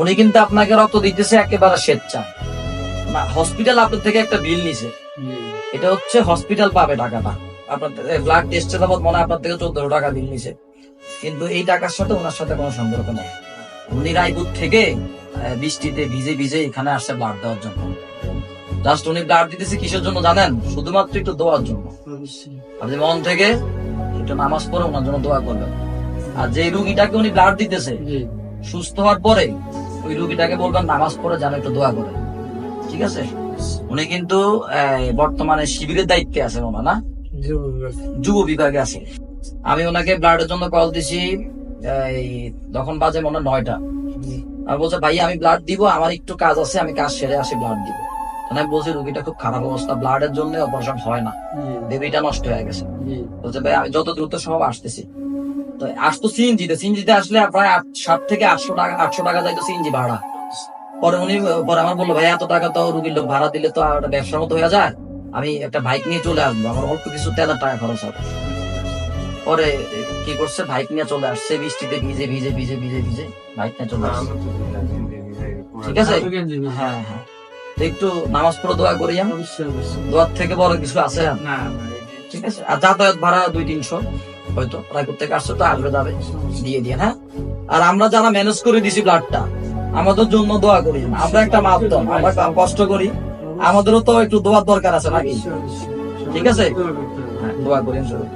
উনি কিন্তু আপনাকে রক্ত দিতেছে একেবারে স্বেচ্ছা। না হসপিটাল আপনার থেকে একটা বিল নিছে। এটা হচ্ছে হসপিটাল পাবে টাকাটা। আপনার ব্লাড মনে আপনার থেকে চোদ্দশো টাকা বিল নিছে। কিন্তু এই টাকার সাথে ওনার সাথে কোনো সম্পর্ক নেই। উনি রায়পুর থেকে বৃষ্টিতে ভিজে ভিজে এখানে আসছে ব্লাড দেওয়ার জন্য। জাস্ট উনি ব্লাড দিতেছে কিসের জন্য জানেন? শুধুমাত্র একটু দোয়ার জন্য। আপনি মন থেকে একটু নামাজ পড়ে ওনার জন্য দোয়া করবেন। আর যে রুগীটাকে উনি ব্লাড দিতেছে সুস্থ হওয়ার পরে ওই রুগীটাকে বলবেন নামাজ পড়ে যেন একটু দোয়া করে। ঠিক আছে? উনি কিন্তু বর্তমানে শিবিরের দায়িত্বে আছেন ওনা না? যুব বিভাগে। আছে আমি ওনাকে ব্লাডের জন্য কল দিছি তখন বাজে মনে নয়টা। আর বলছে ভাই আমি ব্লাড দিব আমার একটু কাজ আছে আমি কাজ সেরে আসি ব্লাড দিব। তখন আমি বলছি রুগীটা খুব খারাপ অবস্থা ব্লাডের জন্য অপারেশন হয় না। বেবিটা নষ্ট হয়ে গেছে। বলছে ভাই আমি যত দ্রুত সম্ভব আসতেছি। তো আসতো সিএনজিতে সিএনজিতে আসলে প্রায় সাত থেকে আটশো টাকা আটশো টাকা যাইতো সিএনজি ভাড়া। পরে উনি পরে আমার বলল ভাই এত টাকা তো রুগীর লোক ভাড়া দিলে তো ব্যবসার মতো হয়ে যায়। আমি একটা বাইক নিয়ে চলে আসব আমার অল্প কিছু তেলের টাকা খরচ হবে। পরে কি করছে বাইক নিয়ে চলে আসছে বৃষ্টিতে ভিজে ভিজে ভিজে ভিজে ভিজে বাইক নিয়ে চলে আসছে। ঠিক আছে? হ্যাঁ হ্যাঁ। একটু নামাজ পড়ে দোয়া করি দোয়ার থেকে বড় কিছু আছে? ঠিক আছে? আর যাতায়াত ভাড়া দুই তিনশো। হয়তো রায়পুর থেকে আসছে তো আসবে যাবে দিয়ে দিয়ে হ্যাঁ? আর আমরা যারা ম্যানেজ করে দিছি ব্লাডটা আমাদের জন্য দোয়া করি। আমরা একটা মাধ্যম আমরা কষ্ট করি। আমাদেরও তো একটু দোয়ার দরকার আছে নাকি? ঠিক আছে? হ্যাঁ দোয়া করি ইনশাআল্লাহ।